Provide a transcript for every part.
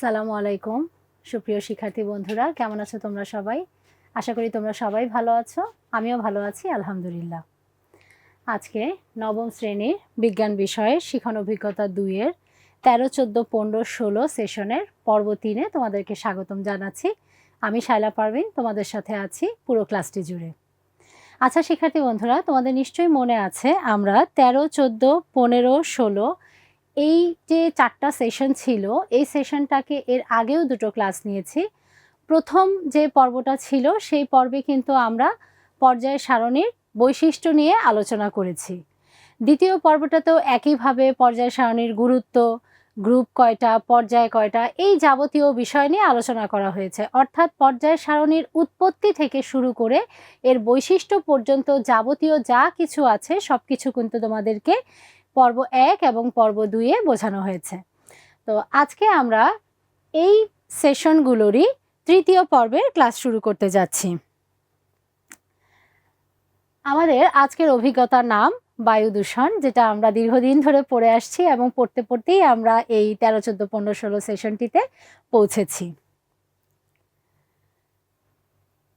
আসসালামু আলাইকুম। সুপ্রিয় শিক্ষার্থী বন্ধুরা, কেমন আছো তোমরা সবাই? আশা করি তোমরা সবাই ভালো আছো, আমিও ভালো আছি, আলহামদুলিল্লাহ। আজকে নবম শ্রেণির বিজ্ঞান বিষয়ে শিখন অভিজ্ঞতা দুইয়ের তেরো, চোদ্দ, পনেরো, ষোলো সেশনের পর্ব তিনে তোমাদেরকে স্বাগতম জানাচ্ছি। আমি শায়লা পারভিন, তোমাদের সাথে আছি পুরো ক্লাসটি জুড়ে। আচ্ছা শিক্ষার্থী বন্ধুরা, তোমাদের নিশ্চয়ই মনে আছে, আমরা তেরো, চোদ্দ, পনেরো, ষোলো এই যে চারটা সেশন ছিল, এই সেশনটাকে এর আগেও দুটো ক্লাস নিয়েছি। প্রথম যে পর্বটা ছিল, সেই পর্বে কিন্তু আমরা পর্যায় সারণীর বৈশিষ্ট্য নিয়ে আলোচনা করেছি। দ্বিতীয় পর্বটাতেও একইভাবে পর্যায় সারণীর গুরুত্ব গ্রুপ কয়টা, পর্যায় কয়টা, এই যাবতীয় বিষয় নিয়ে আলোচনা করা হয়েছে। অর্থাৎ পর্যায় সারণীর উৎপত্তি থেকে শুরু করে এর বৈশিষ্ট্য পর্যন্ত যাবতীয় যা কিছু আছে সব কিছু কিন্তু তোমাদেরকে পর্ব এক এবং পর্ব দুইয়ে বোঝানো হয়েছে। তো আজকে আমরা এই সেশনগুলোরই তৃতীয় পর্বের ক্লাস শুরু করতে যাচ্ছি। আমাদের আজকের অভিজ্ঞতার নাম বায়ু দূষণ, যেটা আমরা দীর্ঘদিন ধরে পড়ে আসছি এবং পড়তে পড়তেই আমরা এই তেরো, চোদ্দ, পনেরো, ষোলো সেশনটিতে পৌঁছেছি।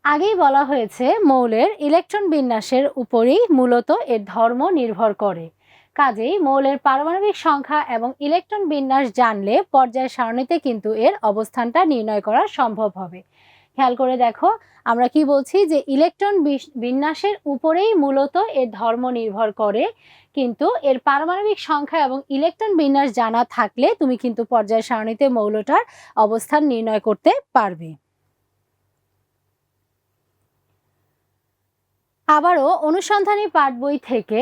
আগেই বলা হয়েছে, মৌলের ইলেকট্রন বিন্যাসের উপরেই মূলত এর ধর্ম নির্ভর করে। কাজেই মৌলের পারমাণবিক সংখ্যা এবং ইলেকট্রন বিন্যাস জানলে পর্যায় সারণীতে কিন্তু এর অবস্থানটা নির্ণয় করা সম্ভব হবে। খেয়াল করে দেখো, আমরা কি বলছি যে ইলেকট্রন বিন্যাসের উপরেই মূলত এর ধর্ম নির্ভর করে, কিন্তু এর পারমাণবিক সংখ্যা এবং ইলেকট্রন বিন্যাস জানা থাকলে তুমি কিন্তু পর্যায় সারণীতে মৌলটার অবস্থান নির্ণয় করতে পারবে। আবারও অনুসন্ধানী পাঠ বই থেকে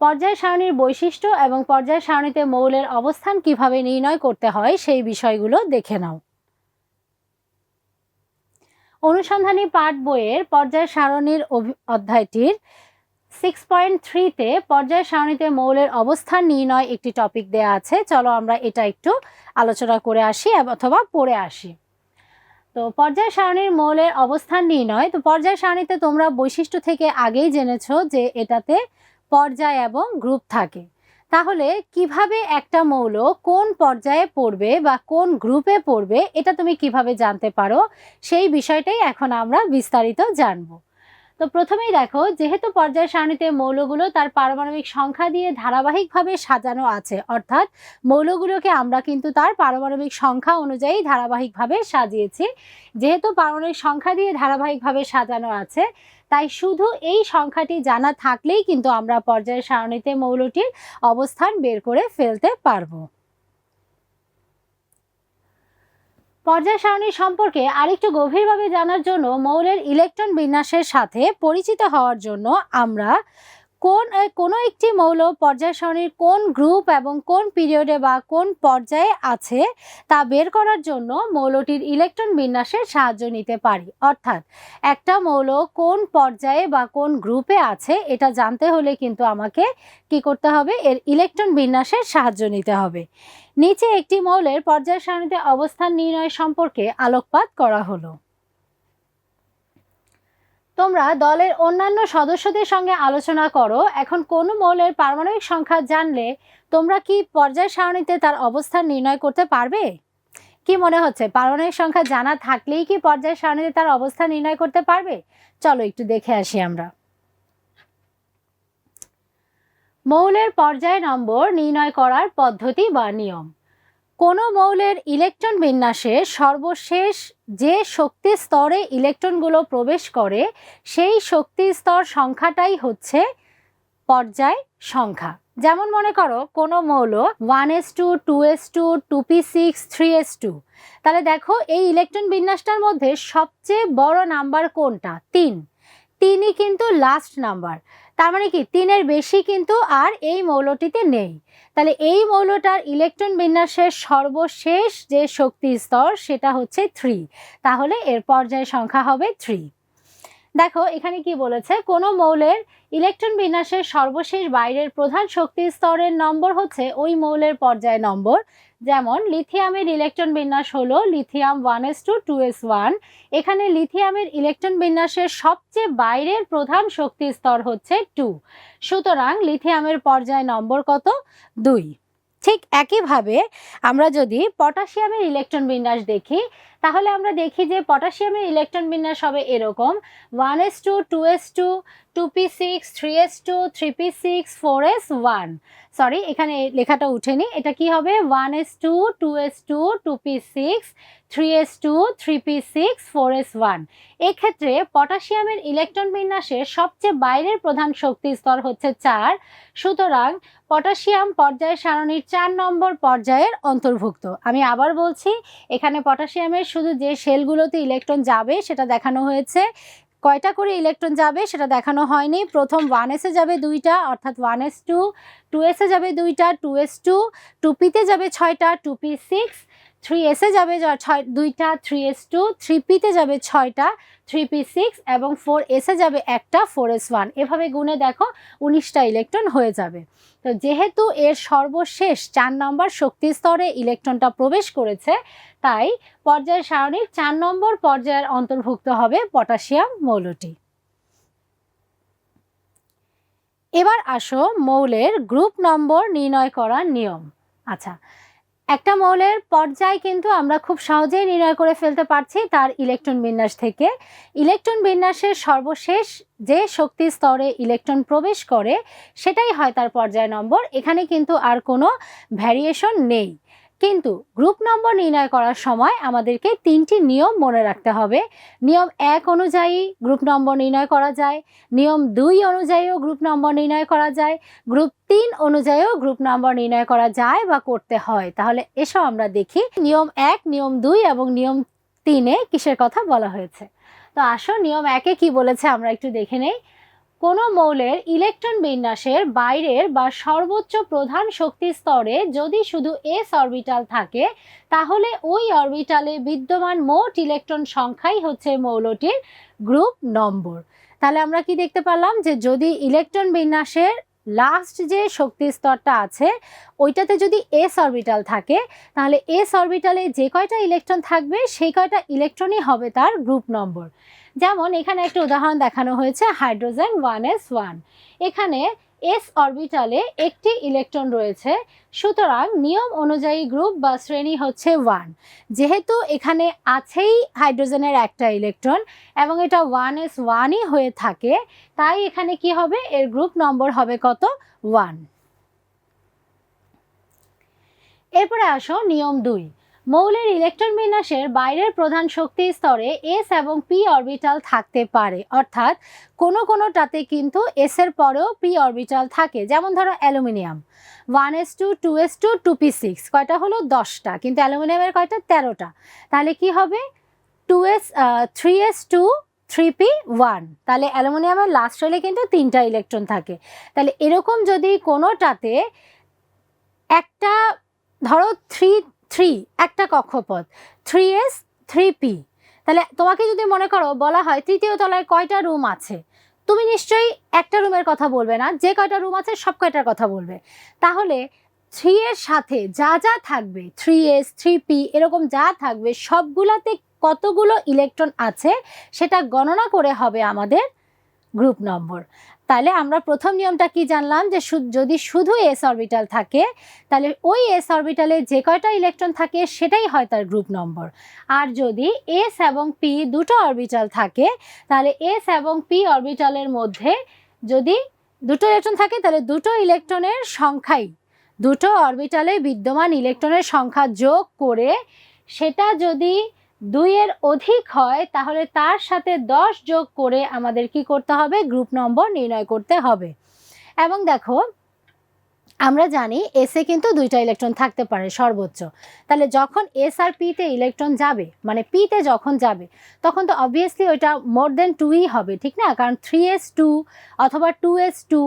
পর্যায় সারণীর বৈশিষ্ট্য এবং পর্যায় সারণীতে মৌলের অবস্থান কীভাবে নির্ণয় করতে হয় সেই বিষয়গুলো দেখে নাও। অনুসন্ধানী পাঠ বইয়ের পর্যায় সারণীর অধ্যায়টির সিক্স পয়েন্ট থ্রিতে পর্যায় সারণীতে মৌলের অবস্থান নির্ণয় একটি টপিক দেয়া আছে। চলো আমরা এটা একটু আলোচনা করে আসি অথবা পড়ে আসি। তো পর্যায় সারণীর মৌলের অবস্থান নির্ণয় তো পর্যায় সারণীতে তোমরা বৈশিষ্ট্য থেকে আগেই জেনেছো যে এটাতে পর্যায় এবং গ্রুপ থাকে। তাহলে কীভাবে একটা মৌল কোন পর্যায়ে পড়বে বা কোন গ্রুপে পড়বে, এটা তুমি কীভাবে জানতে পারো, সেই বিষয়টাই এখন আমরা বিস্তারিত জানব। তো প্রথমেই দেখো, যেহেতু পর্যায় সারণীতে মৌলগুলো তার পারমাণবিক সংখ্যা দিয়ে ধারাবাহিকভাবে সাজানো আছে, অর্থাৎ মৌলগুলোকে আমরা কিন্তু তার পারমাণবিক সংখ্যা অনুযায়ী ধারাবাহিকভাবে সাজিয়েছি, যেহেতু পারমাণবিক সংখ্যা দিয়ে ধারাবাহিকভাবে সাজানো আছে তাই শুধু এই সংখ্যাটি জানা থাকলেই কিন্তু আমরা পর্যায় সারণীতে মৌলটির অবস্থান বের করে ফেলতে পারব। পর্যায় সারণী সম্পর্কে আরেকটু গভীরভাবে জানার জন্য মৌলের ইলেকট্রন বিন্যাসের সাথে পরিচিত হওয়ার জন্য আমরা কোন কোনো একটি মৌল পর্যায় সারণীর কোন গ্রুপ এবং কোন পিরিয়ডে বা কোন পর্যায়ে আছে তা বের করার জন্য মৌলটির ইলেকট্রন বিন্যাসের সাহায্য নিতে পারি? অর্থাৎ একটা মৌল কোন পর্যায়ে বা কোন গ্রুপে আছে এটা জানতে হলে কিন্তু আমাকে কি করতে হবে? এর ইলেকট্রন বিন্যাসের সাহায্য নিতে হবে। নিচে একটি মৌলের পর্যায় সারণীতে অবস্থান নির্ণয় সম্পর্কে আলোকপাত করা হলো। তোমরা দলের অন্যান্য সদস্যদের সঙ্গে আলোচনা করো। এখন কোন মৌলের পারমাণবিক সংখ্যা জানলে তোমরা কি পর্যায় সারণীতে তার অবস্থান নির্ণয় করতে পারবে? কি মনে হচ্ছে? পারমাণবিক সংখ্যা জানা থাকলেই কি পর্যায় সারণীতে তার অবস্থান নির্ণয় করতে পারবে? চলো একটু দেখে আসি আমরা। মৌলের পর্যায় নম্বর নির্ণয় করার পদ্ধতি বা নিয়ম। কোনো মৌলের ইলেকট্রন বিন্যাসে সর্বশেষ যে শক্তি স্তরে ইলেকট্রনগুলো প্রবেশ করে, সেই শক্তি স্তর সংখ্যাটাই হচ্ছে পর্যায় সংখ্যা। যেমন মনে করো, কোনো মৌল one s two two s two two p six, three s two. তাহলে দেখো, এই ইলেকট্রন বিন্যাসটার মধ্যে সবচেয়ে বড় নাম্বার কোনটা? তিন। তিনই কিন্তু লাস্ট নাম্বার তার মানে কি? তিনের বেশি কিন্তু আর এই মৌলটিতে নেই। তাহলে এই মৌলটার ইলেকট্রন বিন্যাসের সর্বশেষ যে শক্তি স্তর সেটা হচ্ছে থ্রি। তাহলে এর পর্যায় সংখ্যা হবে থ্রি। দেখো, এখানে কি বলেছে? কোনো মৌলের ইলেকট্রন বিন্যাসের সর্বশেষ বাইরের প্রধান শক্তি স্তরের নম্বর হচ্ছে ওই মৌলের পর্যায় নম্বর। যেমন লিথিয়ামের ইলেকট্রন বিন্যাস হলো lithium one s two two s one. এখানে লিথিয়ামের ইলেকট্রন বিন্যাসের সবচেয়ে বাইরের প্রধান শক্তি স্তর হচ্ছে টু। সুতরাং লিথিয়ামের পর্যায় নম্বর কত? দুই। ঠিক একইভাবে আমরা যদি পটাশিয়ামের ইলেকট্রন বিন্যাস দেখি, তাহলে আমরা দেখি যে পটাশিয়ামের ইলেকট্রন বিন্যাস হবে এরকম। One s two two s two two p six three s two three p six four s one sorry এখানে লেখাটা উঠেনি। এটা কি হবে? One s two two s two two p six three s two three p six four s one এক্ষেত্রে পটাশিয়ামের electron বিন্যাসের সবচেয়ে বাইরের প্রধান শক্তি স্তর হচ্ছে চার। সুতরাং পটাশিয়াম পর্যায় সারণীর চার নম্বর পর্যায়ের অন্তর্ভুক্ত। আমি আবার বলছি, এখানে পটাশিয়ামের শুধু যে সেলগুলোতে ইলেকট্রন যাবে, সেটা দেখানো হয়েছে। কয়টা করে ইলেকট্রন যাবে সেটা দেখানো হয়নি। প্রথম ওয়ান এসে যাবে দুইটা, অর্থাৎ ওয়ান এস টু টু এসে যাবে দুইটা টু এস টু টু পিতে যাবে ছয়টা টু পি সিক্স থ্রি এসে যাবে ছয়, দুইটা থ্রি এস টু থ্রি পিতে যাবে ছয়টা থ্রি পি সিক্স এবং ফোর এসে যাবে একটা ফোর এস ওয়ান এভাবে গুণে দেখো উনিশটা ইলেকট্রন হয়ে যাবে। তো যেহেতু এর সর্বশেষ চার নম্বর শক্তি স্তরে ইলেকট্রনটা প্রবেশ করেছে, তাই পর্যায় সারণীর চার নম্বর পর্যায়ের অন্তর্ভুক্ত হবে পটাশিয়াম মৌলটি। এবার আসো মৌলের গ্রুপ নম্বর নির্ণয় করার নিয়ম। আচ্ছা একটা মৌলের পর্যায় কিন্তু আমরা খুব সহজেই নির্ণয় করে ফেলতে পারছি তার ইলেকট্রন বিন্যাস থেকে। ইলেকট্রন বিন্যাসের সর্বশেষ যে শক্তি স্তরে ইলেকট্রন প্রবেশ করে, সেটাই হয় তার পর্যায় নম্বর। এখানে কিন্তু আর কোনো ভ্যারিয়েশন নেই। কিন্তু গ্রুপ নম্বর নির্ণয় করার সময় আমাদেরকে তিনটি নিয়ম মনে রাখতে হবে। নিয়ম এক অনুযায়ী গ্রুপ নম্বর নির্ণয় করা যায়, নিয়ম দুই অনুযায়ীও গ্রুপ নম্বর নির্ণয় করা যায়, গ্রুপ তিন অনুযায়ীও গ্রুপ নম্বর নির্ণয় করা যায় বা করতে হয়। তাহলে এসব আমরা দেখি নিয়ম এক, নিয়ম দুই এবং নিয়ম তিনে কিসের কথা বলা হয়েছে। তো আসো নিয়ম একে কি বলেছে আমরা একটু দেখে নেই। কোনো মৌলের ইলেকট্রন বিন্যাসের বাইরের বা সর্বোচ্চ প্রধান শক্তি স্তরে যদি শুধু এস অরবিটাল থাকে, তাহলে ওই অরবিটালে বিদ্যমান মোট ইলেকট্রন সংখ্যাই হচ্ছে মৌলটির গ্রুপ নম্বর তাহলে আমরা কি দেখতে পারলাম যে যদি ইলেকট্রন বিন্যাসের লাস্ট যে শক্তি স্তরটা আছে, ওইটাতে যদি এস অরবিটাল থাকে, তাহলে এস অরবিটালে যে কয়টা ইলেকট্রন থাকবে, সেই কয়টা ইলেকট্রনই হবে তার গ্রুপ নম্বর যেমন এখানে একটা উদাহরণ দেখানো হয়েছে হাইড্রোজেন ওয়ান এস ওয়ান এখানে এস অরবিটালে একটি ইলেকট্রন রয়েছে। সুতরাং নিয়ম অনুযায়ী গ্রুপ বা শ্রেণি হচ্ছে ওয়ান যেহেতু এখানে আছেই হাইড্রোজেনের একটা ইলেকট্রন এবং এটা ওয়ান এস ওয়ানই হয়ে থাকে, তাই এখানে কি হবে? এর গ্রুপ নম্বর হবে কত? ওয়ান এরপরে আসো নিয়ম দুই। মৌলের ইলেকট্রন বিন্যাসের বাইরের প্রধান শক্তি স্তরে এস এবং পি অরবিটাল থাকতে পারে। অর্থাৎ কোনো কোনোটাতে কিন্তু এস এর পরেও পি অরবিটাল থাকে। যেমন ধরো aluminium. One s two two s two two p six. কয়টা হলো? দশটা। কিন্তু অ্যালুমিনিয়ামের কয়টা? তেরোটা। তাহলে কি হবে? Two s three s two, three p one. তাহলে অ্যালুমিনিয়ামের লাস্ট হলে কিন্তু তিনটা ইলেকট্রন থাকে। তাহলে এরকম যদি কোনোটাতে একটা, ধরো, থ্রি থ্রি একটা কক্ষপথ। থ্রি এস থ্রি পি তাহলে তোমাকে যদি মনে করো বলা হয় তৃতীয় তলায় কয়টা রুম আছে, তুমি নিশ্চয়ই একটা রুমের কথা বলবে না, যে কয়টা রুম আছে সব কয়টার কথা বলবে। তাহলে থ্রি এর সাথে যা যা থাকবে থ্রি এস থ্রি পি এরকম যা থাকবে, সবগুলাতে কতগুলো ইলেকট্রন আছে, সেটা গণনা করে হবে আমাদের গ্রুপ নম্বর তাহলে আমরা প্রথম নিয়মটা কি জানলাম? যে যদি শুধু এস অরবিটাল থাকে, তাহলে ওই এস অরবিটালে যে কয়টা ইলেকট্রন থাকে, সেটাই হয় তার গ্রুপ নম্বর আর যদি এস এবং পি দুটো অরবিটাল থাকে, তাহলে এস এবং পি অরবিটালের মধ্যে যদি দুটো ইলেকট্রন থাকে, তাহলে দুটো ইলেকট্রনের সংখ্যাই দুটো অরবিটালে বিদ্যমান ইলেকট্রনের সংখ্যা যোগ করে সেটা যদি দুইয়ের অধিক হয়, তাহলে তার সাথে দশ যোগ করে আমাদের কি করতে হবে? গ্রুপ নম্বর নির্ণয় করতে হবে। এবং দেখো, আমরা জানি এসে কিন্তু দুইটা ইলেকট্রন থাকতে পারে সর্বোচ্চ। তাহলে যখন এস আর পিতে ইলেকট্রন যাবে মানে পিতে যখন যাবে, তখন তো অবভিয়াসলি ওইটা মোর দেন টুই হবে, ঠিক না? কারণ থ্রি এস টু অথবা টু এস টু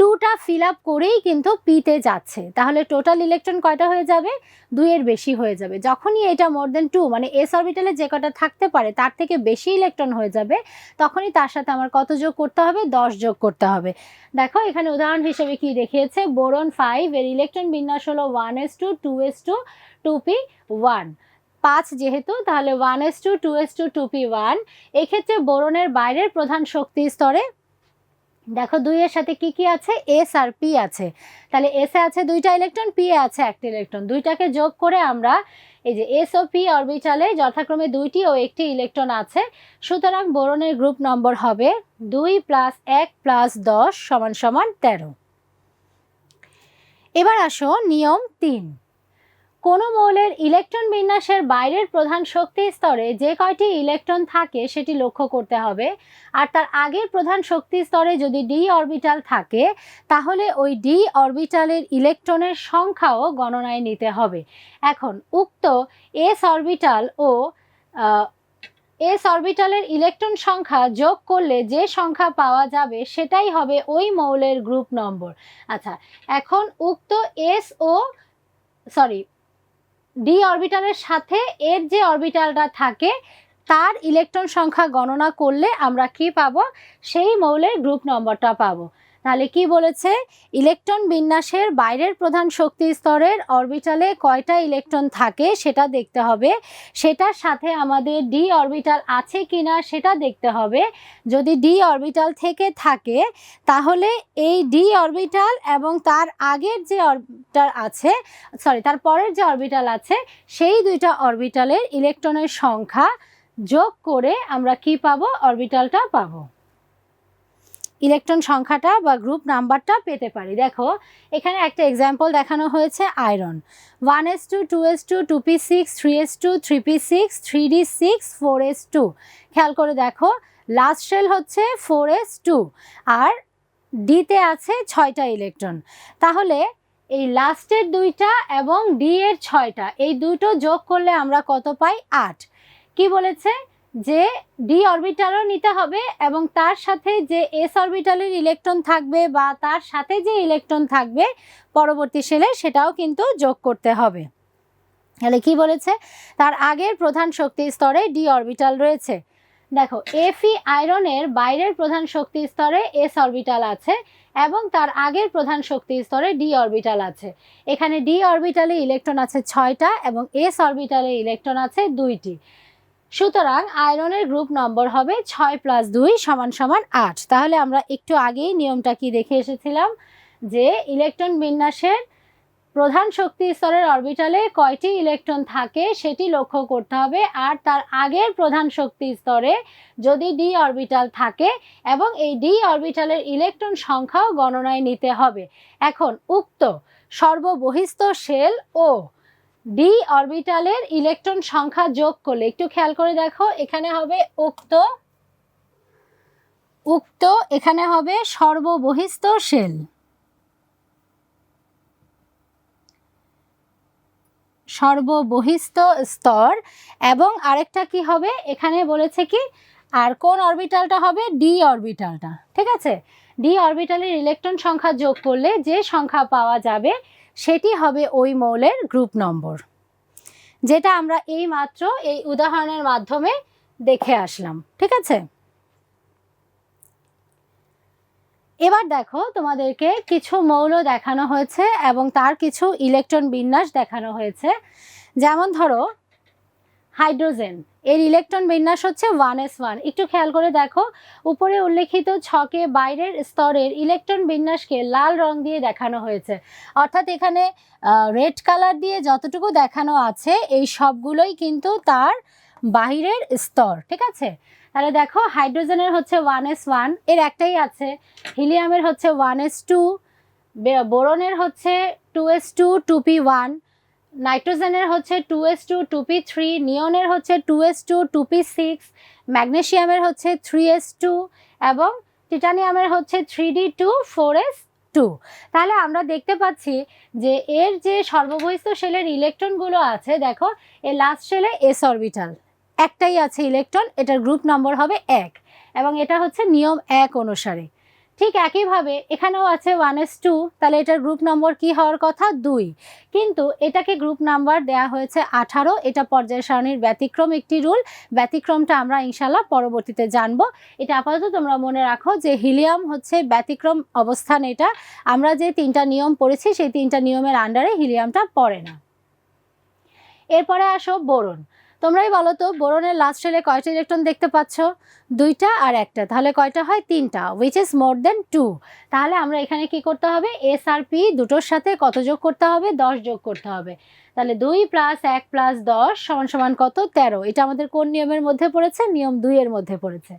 টুটা ফিল আপ করেই কিন্তু পিতে যাচ্ছে। তাহলে টোটাল ইলেকট্রন কয়টা হয়ে যাবে? দুইয়ের বেশি হয়ে যাবে। যখনই এটা মোর দেন টু মানে এস অরবিটালে যে কটা থাকতে পারে, তার থেকে বেশি ইলেকট্রন হয়ে যাবে, তখনই তার সাথে আমার কত যোগ করতে হবে? দশ যোগ করতে হবে। দেখো, এখানে উদাহরণ হিসেবে কি দেখিয়েছে? বোরন ফাইভ এর ইলেকট্রন বিন্যাস হলো one s two two s two two p one পাঁচ যেহেতু, তাহলে one s two two s two two p one এক্ষেত্রে বোরনের বাইরের প্রধান শক্তি স্তরে দেখো দুইয়ের সাথে কি কি আছে? এস আর পি আছে। তাহলে এসে আছে দুইটা ইলেকট্রন পি এ আছে একটা ইলেকট্রন দুইটাকে যোগ করে আমরা এই যে এস ও পি অরবিটালে যথাক্রমে দুইটি ও একটি ইলেকট্রন আছে। সুতরাং বোরনের গ্রুপ নম্বর হবে দুই প্লাস এক প্লাস দশ সমান সমান তেরো। এবার আসো নিয়ম তিন। কোনো মৌলের ইলেকট্রন বিন্যাসের বাইরের প্রধান শক্তি স্তরে যে কয়টি ইলেকট্রন থাকে সেটি লক্ষ্য করতে হবে। আর তার আগের প্রধান শক্তি স্তরে যদি ডি অরবিটাল থাকে, তাহলে ওই ডি অরবিটালের ইলেকট্রনের সংখ্যাও গণনায় নিতে হবে। এখন, উক্ত এস অরবিটাল ও এস অরবিটালের ইলেকট্রন সংখ্যা যোগ করলে যে সংখ্যা পাওয়া যাবে সেটাই হবে ওই মৌলের গ্রুপ নম্বর আচ্ছা এখন উক্ত এস ও সরি ডি অরবিটালের সাথে এর যে অরবিটালটা থাকে, তার ইলেকট্রন সংখ্যা গণনা করলে আমরা কি পাবো? সেই মৌলের গ্রুপ নম্বরটা পাবো। তাহলে কি বলেছে? ইলেকট্রন বিন্যাসের বাইরের প্রধান শক্তি স্তরের অরবিটালে কয়টা ইলেকট্রন থাকে সেটা দেখতে হবে। সেটার সাথে আমাদের ডি অরবিটাল আছে কি না সেটা দেখতে হবে। যদি ডি অরবিটাল থেকে থাকে, তাহলে এই ডি অরবিটাল এবং তার আগের যে অরবিটাল আছে সরি তার পরের যে অরবিটাল আছে, সেই দুইটা অরবিটালের ইলেকট্রনের সংখ্যা যোগ করে আমরা কি পাবো? অরবিটালটা পাবো। ইলেকট্রন সংখ্যাটা বা গ্রুপ নাম্বারটা পেতে পারি। দেখো, এখানে একটা এক্সাম্পল দেখানো হয়েছে iron one S two two S two two P six three S two three P six three D six four S two খেয়াল করে দেখো লাস্ট শেল হচ্ছে ফোর এস টু আর ডিতে আছে ছয়টা ইলেকট্রন তাহলে এই লাস্টের দুইটা এবং ডি এর ছয়টা, এই দুটো যোগ করলে আমরা কত পাই? আট। কি বলেছে? যে ডি অরবিটালও নিতে হবে এবং তার সাথে যে এস অরবিটালের ইলেকট্রন থাকবে বা তার সাথে যে ইলেকট্রন থাকবে পরবর্তী সেলে সেটাও কিন্তু যোগ করতে হবে। তাহলে কি বলেছে? তার আগের প্রধান শক্তি স্তরে ডি অরবিটাল রয়েছে। দেখো এফি আয়রনের বাইরের প্রধান শক্তি স্তরে এস অরবিটাল আছে এবং তার আগের প্রধান শক্তি স্তরে ডি অরবিটাল আছে। এখানে ডি অরবিটালে ইলেকট্রন আছে ছয়টা এবং এস অরবিটালে ইলেকট্রন আছে দুইটি। সুতরাং আয়রনের গ্রুপ নম্বর হবে ছয় প্লাস দুই সমান সমান আট। তাহলে আমরা একটু আগেই নিয়মটা কি দেখে এসেছিলাম, যে ইলেকট্রন বিন্যাসের প্রধান শক্তি স্তরের অরবিটালে কয়টি ইলেকট্রন থাকে সেটি লক্ষ্য করতে হবে, আর তার আগের প্রধান শক্তি স্তরে যদি ডি অরবিটাল থাকে এবং এই ডি অরবিটালের ইলেকট্রন সংখ্যাও গণনায় নিতে হবে। এখন উক্ত সর্ববহিস্থ শেল ও ডি অরবিটালের ইলেকট্রন সংখ্যা যোগ করলে, একটু খেয়াল করে দেখো, এখানে হবে উক্ত উক্ত, এখানে হবে সর্ববহিস্থ শেল সর্ববহিস্থ স্তর, এবং আরেকটা কি হবে? এখানে বলেছে কি, আর কোন অরবিটালটা হবে? ডি অরবিটালটা ঠিক আছে? ডি অরবিটালের ইলেকট্রন সংখ্যা যোগ করলে যে সংখ্যা পাওয়া যাবে, সেটি হবে ওই মৌলের গ্রুপ নম্বর যেটা আমরা এই মাত্র এই উদাহরণের মাধ্যমে দেখে আসলাম, ঠিক আছে? এবার দেখো তোমাদেরকে কিছু মৌল দেখানো হয়েছে এবং তার কিছু ইলেকট্রন বিন্যাস দেখানো হয়েছে। যেমন ধরো হাইড্রোজেন। এর ইলেকট্রন বিন্যাস হচ্ছে ওয়ান এস ওয়ান একটু খেয়াল করে দেখো, উপরে উল্লেখিত ছকে বাইরের স্তরের ইলেকট্রন বিন্যাসকে লাল রং দিয়ে দেখানো হয়েছে। অর্থাৎ এখানে রেড কালার দিয়ে যতটুকু দেখানো আছে, এই সবগুলোই কিন্তু তার বাহিরের স্তর, ঠিক আছে? তাহলে দেখো, হাইড্রোজেনের হচ্ছে ওয়ান এস ওয়ানের একটাই আছে। হিলিয়ামের হচ্ছে ওয়ান এস টু বোরনের হচ্ছে two S two two P one নাইট্রোজেনের হচ্ছে two S two two P three, নিয়নের হচ্ছে two S two two P six, ম্যাগনেশিয়ামের হচ্ছে থ্রি এস টু এবং টিটানিয়ামের হচ্ছে three D two, four S two. তাহলে আমরা দেখতে পাচ্ছি যে এর যে সর্ববহিস্থ শেলের ইলেকট্রনগুলো আছে, দেখো, এ লাস্ট শেলে এস অরবিটাল একটাই আছে ইলেকট্রন, এটার গ্রুপ নম্বর হবে এক এবং এটা হচ্ছে নিয়ম এক অনুসারে। ঠিক একইভাবে এখানেও আছে ওয়ান এস টু তাহলে এটার গ্রুপ নম্বর কি হওয়ার কথা? দুই। কিন্তু এটাকে গ্রুপ নাম্বার দেয়া হয়েছে আঠারো, এটা পর্যায় সারণীর ব্যতিক্রম একটি রুল ব্যতিক্রমটা আমরা ইনশাল্লাহ পরবর্তীতে জানব। এটা আপাতত তোমরা মনে রাখো যে হিলিয়াম হচ্ছে ব্যতিক্রম অবস্থান এটা। আমরা যে তিনটা নিয়ম পড়েছি, সেই তিনটা নিয়মের আন্ডারে হিলিয়ামটা পড়ে না। এরপরে আসো বোরন। তোমরাই বলো তো, বোরনের লাস্ট শেলে কয়টা ইলেকট্রন দেখতে পাচ্ছ? দুইটা আর একটা। তাহলে কয়টা হয়? তিনটা which is more than two তাহলে আমরা এখানে কি করতে হবে? এস আর পি দুটোর সাথে কত যোগ করতে হবে? দশ যোগ করতে হবে। তাহলে দুই প্লাস এক প্লাস দশ সমান সমান কত? তেরো। এটা আমাদের কোন নিয়মের মধ্যে পড়েছে? নিয়ম দুইয়ের মধ্যে পড়েছে।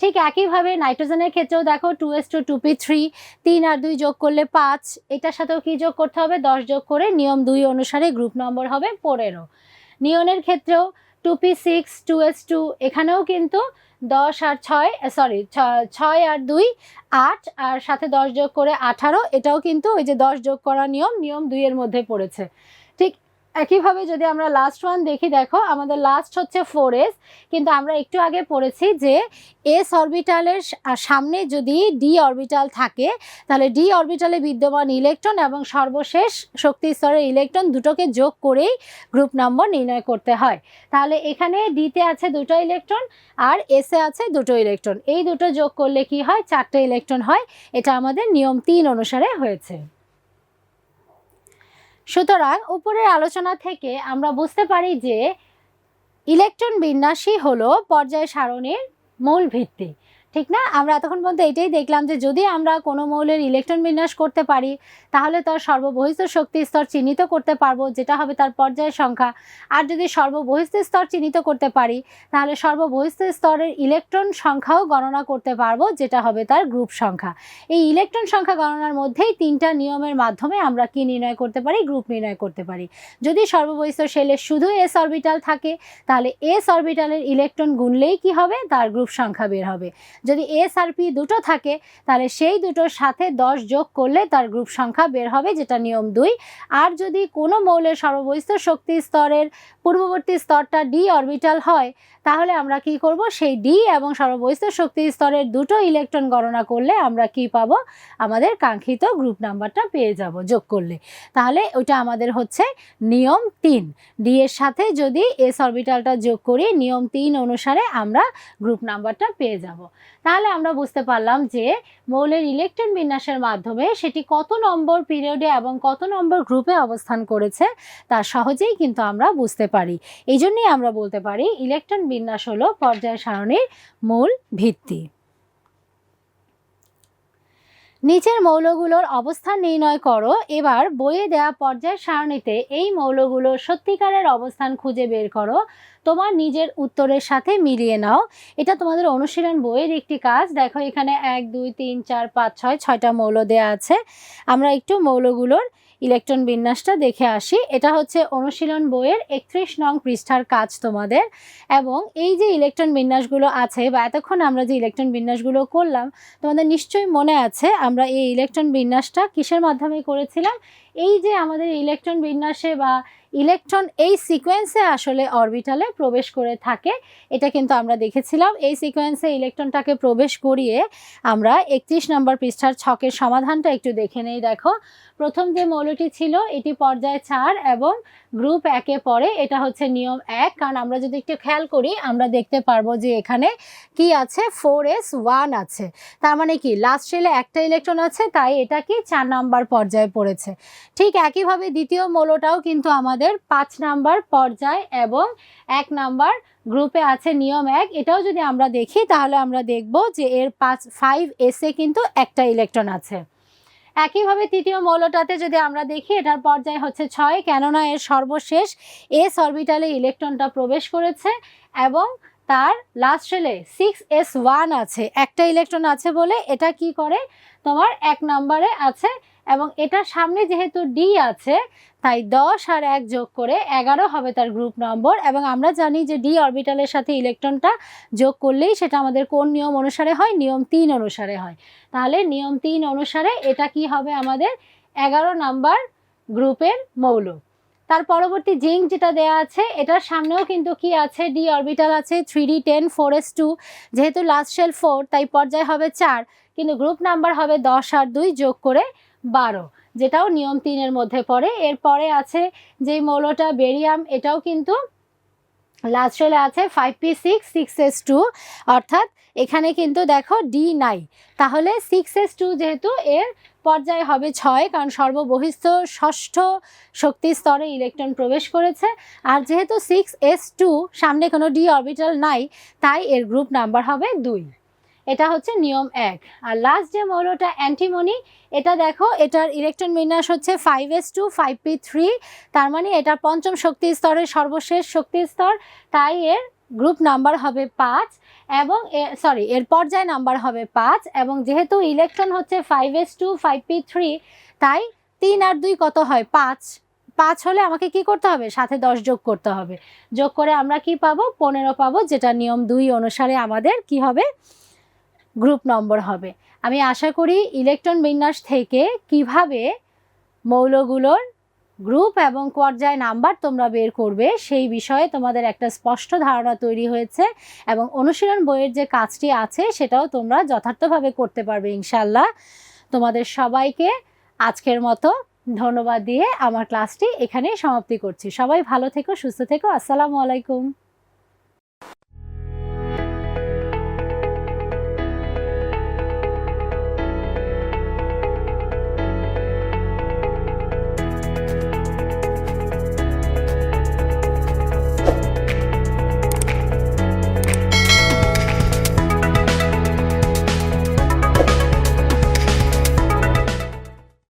ঠিক একইভাবে নাইট্রোজেনের ক্ষেত্রেও দেখো two S two two P three তিন আর দুই যোগ করলে পাঁচ। এটার সাথেও কি যোগ করতে হবে? দশ যোগ করে নিয়ম দুই অনুসারে গ্রুপ নম্বর হবে পনেরো। নিয়নের ক্ষেত্রেও two P six two S two এখানেও কিন্তু দশ আর ছয় সরি ছয় আর দুই, আট, আর সাথে দশ যোগ করে আঠারো, এটাও কিন্তু ওই যে দশ যোগ করা নিয়ম নিয়ম দুইয়ের মধ্যে পড়েছে। একইভাবে যদি আমরা লাস্ট ওয়ান দেখি, দেখো, আমাদের লাস্ট হচ্ছে ফোর এস কিন্তু আমরা একটু আগে পড়েছি যে এস অরবিটালের সামনে যদি ডি অরবিটাল থাকে, তাহলে ডি অরবিটালে বিদ্যমান ইলেকট্রন এবং সর্বশেষ শক্তি স্তরের ইলেকট্রন দুটোকে যোগ করেই গ্রুপ নম্বর নির্ণয় করতে হয়। তাহলে এখানে ডিতে আছে দুটো ইলেকট্রন আর এসে আছে দুটো ইলেকট্রন এই দুটো যোগ করলে কি হয়? চারটে ইলেকট্রন হয়। এটা আমাদের নিয়ম তিন অনুসারে হয়েছে। সুতরাং উপরের আলোচনা থেকে আমরা বুঝতে পারি যে ইলেকট্রন বিন্যাসই হলো পর্যায় সারণীর মূল ভিত্তি। ঠিক না? আমরা এতক্ষণ পর্যন্ত এটাই দেখলাম যে যদি আমরা কোনো মৌলের ইলেকট্রন বিন্যাস করতে পারি, তাহলে তার সর্ববহিষ্ঠ শক্তি স্তর চিহ্নিত করতে পারব, যেটা হবে তার পর্যায়ের সংখ্যা। আর যদি সর্ববহিষ্ঠ স্তর চিহ্নিত করতে পারি, তাহলে সর্ববহিষ্ঠ স্তরের ইলেকট্রন সংখ্যাও গণনা করতে পারব, যেটা হবে তার গ্রুপ সংখ্যা। এই ইলেকট্রন সংখ্যা গণনার মধ্যেই তিনটা নিয়মের মাধ্যমে আমরা কি নির্ণয় করতে পারি? গ্রুপ নির্ণয় করতে পারি। যদি সর্ববহিষ্ঠ শেলে শুধু এস অরবিটাল থাকে, তাহলে এস অরবিটালের ইলেকট্রন গুনলেই কি হবে? তার গ্রুপ সংখ্যা বের হবে। যদি এস আর পি দুটো থাকে, তাহলে সেই দুটোর সাথে দশ যোগ করলে তার গ্রুপ সংখ্যা বের হবে, যেটা নিয়ম দুই। আর যদি কোনো মৌলের সর্ববহিষ্ঠ শক্তি স্তরের পূর্ববর্তী স্তরটা ডি অরবিটাল হয়, তাহলে আমরা কি করব? সেই ডি এবং সর্ববহিষ্ঠ শক্তি স্তরের দুটো ইলেকট্রন গণনা করলে আমরা কি পাব? আমাদের কাঙ্ক্ষিত গ্রুপ নাম্বারটা পেয়ে যাব যোগ করলে। তাহলে ওইটা আমাদের হচ্ছে নিয়ম তিন। ডি এর সাথে যদি এস অরবিটালটা যোগ করি, নিয়ম তিন অনুসারে আমরা গ্রুপ নাম্বারটা পেয়ে যাব। তাহলে আমরা বুঝতে পারলাম যে মৌলের ইলেকট্রন বিন্যাসের মাধ্যমে সেটি কত নম্বর পিরিয়ডে এবং কত নম্বর গ্রুপে অবস্থান করেছে, তা সহজেই কিন্তু আমরা বুঝতে পারি। এই জন্যই আমরা বলতে পারি ইলেকট্রন বিন্যাস হলো পর্যায় সারণীর মূল ভিত্তি। নিচের মৌলগুলোর অবস্থান নির্ণয় করো। এবার বইয়ে দেওয়া পর্যায় সারণীতে এই মৌলগুলোর সত্যিকারের অবস্থান খুঁজে বের করো। তোমার নিজের উত্তরের সাথে মিলিয়ে নাও। এটা তোমাদের অনুশীলন বইয়ের একটি কাজ। দেখো এখানে এক, দুই, তিন, চার, পাঁচ, ছয়, ছয়টা মৌল দেওয়া আছে। আমরা একটু মৌলগুলোর ইলেকট্রন বিন্যাসটা দেখে আসি। এটা হচ্ছে অনুশীলন বইয়ের একত্রিশ নং পৃষ্ঠার কাজ তোমাদের। এবং এই যে ইলেকট্রন বিন্যাসগুলো আছে বা এতক্ষণ আমরা যে ইলেকট্রন বিন্যাসগুলো করলাম, তোমাদের নিশ্চয়ই মনে আছে আমরা এই ইলেকট্রন বিন্যাসটা কিসের মাধ্যমে করেছিলাম? এই যে আমাদের ইলেকট্রন বিন্যাসে বা ইলেকট্রন এই সিকোয়েন্সে আসলে অরবিটালে প্রবেশ করে থাকে, এটা কিন্তু আমরা দেখেছিলাম। এই সিকোয়েন্সে ইলেকট্রনটাকে প্রবেশ করিয়ে আমরা একত্রিশ নম্বর পৃষ্ঠার ছকের সমাধানটা একটু দেখে নেই, দেখো। প্রথম যে মৌলটি ছিল, এটি পর্যায় চার এবং গ্রুপ একে পরে এটা হচ্ছে নিয়ম এক। কারণ আমরা যদি একটু খেয়াল করি, আমরা দেখতে পারব যে এখানে কি আছে? ফোর এস ওয়ান আছে। তার মানে কি? লাস্ট শেলে একটা ইলেকট্রন আছে, তাই এটা কি? চার নাম্বার পর্যায়ে পড়েছে। ঠিক একইভাবে দ্বিতীয় মৌলটাও কিন্তু আমাদের পাঁচ নাম্বার পর্যায় এবং এক নাম্বার গ্রুপে আছে নিয়ম এক। এটাও যদি আমরা দেখি, তাহলে আমরা দেখব যে এর পাঁচ ফাইভ এসে কিন্তু একটা ইলেকট্রন আছে। একইভাবে তৃতীয় মৌলটাতে যদি আমরা দেখি, এটার পর্যায় হচ্ছে ছয়, কেননা এর সর্বশেষ এস অরবিটালে ইলেকট্রনটা প্রবেশ করেছে এবং তার লাস্ট সেলে সিক্স এস ওয়ান আছে। একটা ইলেকট্রন আছে বলে এটা কি করে? তোমার এক নম্বরে আছে এবং এটার সামনে যেহেতু ডি আছে, তাই দশ আর এক যোগ করে এগারো হবে তার গ্রুপ নম্বর এবং আমরা জানি যে ডি অরবিটালের সাথে ইলেকট্রনটা যোগ করলেই সেটা আমাদের কোন নিয়ম অনুসারে হয়? নিয়ম তিন অনুসারে হয়। তাহলে নিয়ম তিন অনুসারে এটা কি হবে আমাদের? এগারো নাম্বার গ্রুপের মৌল। তার পরবর্তী জিঙ্ক যেটা দেয়া আছে, এটার সামনেও কিন্তু কি আছে? ডি অরবিটাল আছে three D ten four S two যেহেতু লাস্ট সেল ফোর তাই পর্যায় হবে চার। কিন্তু গ্রুপ নাম্বার হবে দশ আর দুই যোগ করে বারো, যেটাও নিয়ম তিনের মধ্যে পড়ে। এরপরে আছে যেই মৌলটা বেরিয়াম, এটাও কিন্তু লাস্ট রেলে আছে five P six six S two অর্থাৎ এখানে কিন্তু দেখো ডি নাই। তাহলে সিক্স এস টু যেহেতু এর পর্যায়ে হবে ছয়, কারণ সর্ববহিস্থ ষষ্ঠ শক্তি স্তরে ইলেকট্রন প্রবেশ করেছে। আর যেহেতু সিক্স এস টু সামনে কোনো ডি অরবিটাল নাই, তাই এর গ্রুপ নাম্বার হবে দুই। এটা হচ্ছে নিয়ম এক। আর লাস্ট যে মৌলটা অ্যান্টিমনি এটা দেখো, এটার ইলেকট্রন বিন্যাস হচ্ছে five S two five P three তার মানে এটা পঞ্চম শক্তি স্তরের সর্বশেষ শক্তি স্তর, তাই এর গ্রুপ নাম্বার হবে পাঁচ এবং সরি এর পর্যায় নাম্বার হবে পাঁচ এবং যেহেতু ইলেকট্রন হচ্ছে five S two five P three তাই তিন আর দুই কত হয়? পাঁচ। পাঁচ হলে আমাকে কি করতে হবে? সাথে দশ যোগ করতে হবে। যোগ করে আমরা কি পাবো? পনেরো পাবো, যেটা নিয়ম দুই অনুসারে আমাদের কি হবে? গ্রুপ নম্বর হবে। আমি আশা করি ইলেকট্রন বিন্যাস থেকে কীভাবে মৌলগুলোর গ্রুপ এবং পর্যায় নাম্বার তোমরা বের করবে, সেই বিষয়ে তোমাদের একটা স্পষ্ট ধারণা তৈরি হয়েছে এবং অনুশীলন বইয়ের যে কাজটি আছে সেটাও তোমরা যথার্থভাবে করতে পারবে ইনশাল্লাহ তোমাদের সবাইকে আজকের মতো ধন্যবাদ দিয়ে আমার ক্লাসটি এখানেই সমাপ্তি করছি। সবাই ভালো থেকো, সুস্থ থেকো। আসসালামু আলাইকুম।